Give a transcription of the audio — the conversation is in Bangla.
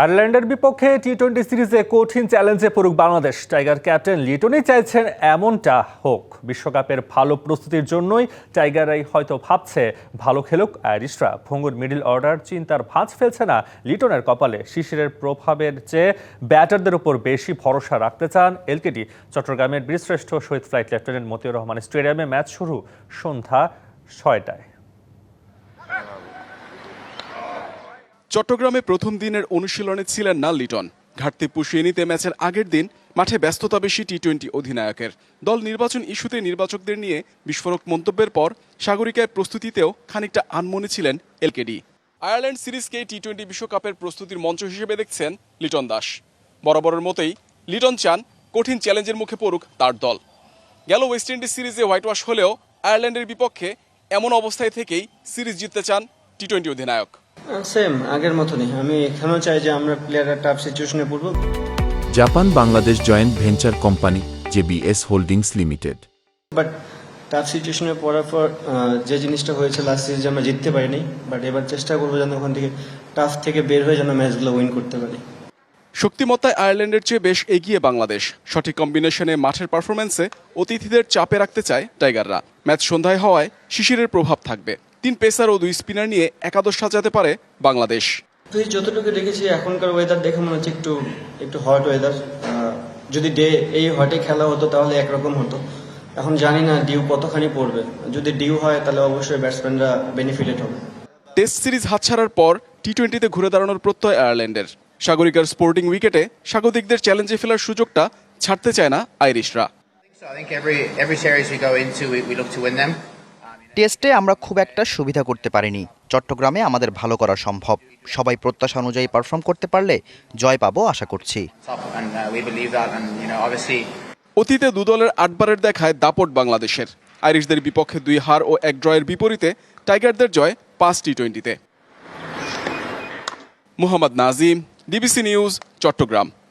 আয়ারল্যান্ডের বিপক্ষে টি টোয়েন্টি সিরিজে কঠিন চ্যালেঞ্জে পড়ুক বাংলাদেশ। টাইগার ক্যাপ্টেন লিটনই চাইছেন এমনটা হোক। বিশ্বকাপের ভালো প্রস্তুতির জন্যই টাইগাররাই হয়তো ভাবছে, ভালো খেলুক আইরিশরা। ভঙ্গুর মিডল অর্ডার চিন্তার ভাঁজ ফেলছে না লিটনের কপালে। শিশিরের প্রভাবের চেয়ে ব্যাটারদের উপর বেশি ভরসা রাখতে চান এলকেডি। চট্টগ্রামের বীরশ্রেষ্ঠ শহীদ ফ্লাইট লেফটেন্যান্ট মতিউর রহমান স্টেডিয়ামে ম্যাচ শুরু সন্ধ্যা ছয়টায়। চট্টগ্রামে প্রথম দিনের অনুশীলনে ছিলেন না লিটন। ঘাটতি পুষিয়ে নিতে ম্যাচের আগের দিন মাঠে ব্যস্ততা বেশি টি টোয়েন্টি অধিনায়কের। দল নির্বাচন ইস্যুতে নির্বাচকদের নিয়ে বিস্ফোরক মন্তব্যের পর সাগরিকায় প্রস্তুতিতেও খানিকটা আনমনে ছিলেন এলকেডি আয়ারল্যান্ড সিরিজকে টি টোয়েন্টি বিশ্বকাপের প্রস্তুতির মঞ্চ হিসেবে দেখছেন লিটন দাস। বরাবরের মতোই লিটন চান কঠিন চ্যালেঞ্জের মুখে পড়ুক তার দল। গেল ওয়েস্ট ইন্ডিজ সিরিজে হোয়াইট ওয়াশ হলেও আয়ারল্যান্ডের বিপক্ষে এমন অবস্থায় থেকেই সিরিজ জিততে চান টি টোয়েন্টি অধিনায়ক। সেম আগের মতনই। আমি এখানেও চাই যে আমরা প্লেয়াররা টাফ সিচুয়েশনে পড়ব। Japan Bangladesh joint venture company JBS holdings limited. But tough সিচুয়েশনে পড়ার পর যে জিনিসটা হয়েছে লাস্ট সিরিজে আমরা জিততে পারিনি বাট এবার চেষ্টা করব যেন ওখান থেকে টাফ থেকে বের হয়ে যেন ম্যাচগুলো উইন করতে পারি। শক্তিমত্তায় আয়ারল্যান্ডের চেয়ে বেশ এগিয়ে বাংলাদেশ। সঠিক কম্বিনেশনে মাঠের পারফরম্যান্সে অতিথিদের চাপে রাখতে চায় টাইগাররা ম্যাচ সন্ধ্যায় হওয়ায় শিশিরের প্রভাব থাকবে। তিন পেসার ও দুই স্পিনার নিয়ে একাদশ সাজাতে পারে বাংলাদেশ। তুই যতটুকু দেখেছি এখনকার ওয়েদার দেখে মনে হচ্ছে একটু একটু হট ওয়েদার যদি ডে এই হটে খেলা হতো তাহলে একরকম হতো। এখন জানি না ডিউ কতখানি পড়বে। যদি ডিউ হয় তাহলে অবশ্যই ব্যাটসম্যানরা বেনিফিটেড হবে। টেস্ট সিরিজ হাতছাড়ার পর টি টোয়েন্টিতে ঘুরে দাঁড়ানোর প্রত্যয় আয়ারল্যান্ডের। সাগরিকার স্পোর্টিং উইকেটে স্বাগতিকদের চ্যালেঞ্জে ফেলার সুযোগটা ছাড়তে চায় না আইরিশরা। টেস্টে আমরা খুব একটা সুবিধা করতে পারিনি। চট্টগ্রামে আমাদের ভালো করা সম্ভব। সবাই প্রত্যাশা অনুযায়ী পারফর্ম করতে পারলে জয় পাবো আশা করছি। Uh, অতীতে দুদলের আটবারের দেখায় দাপট বাংলাদেশের। আইরিশদের বিপক্ষে দুই হার ও এক ড্রয়ের বিপরীতে টাইগারদের জয় পাঁচ টি টোয়েন্টিতে মোহাম্মদ নাজিম ডিবিসি নিউজ চট্টগ্রাম।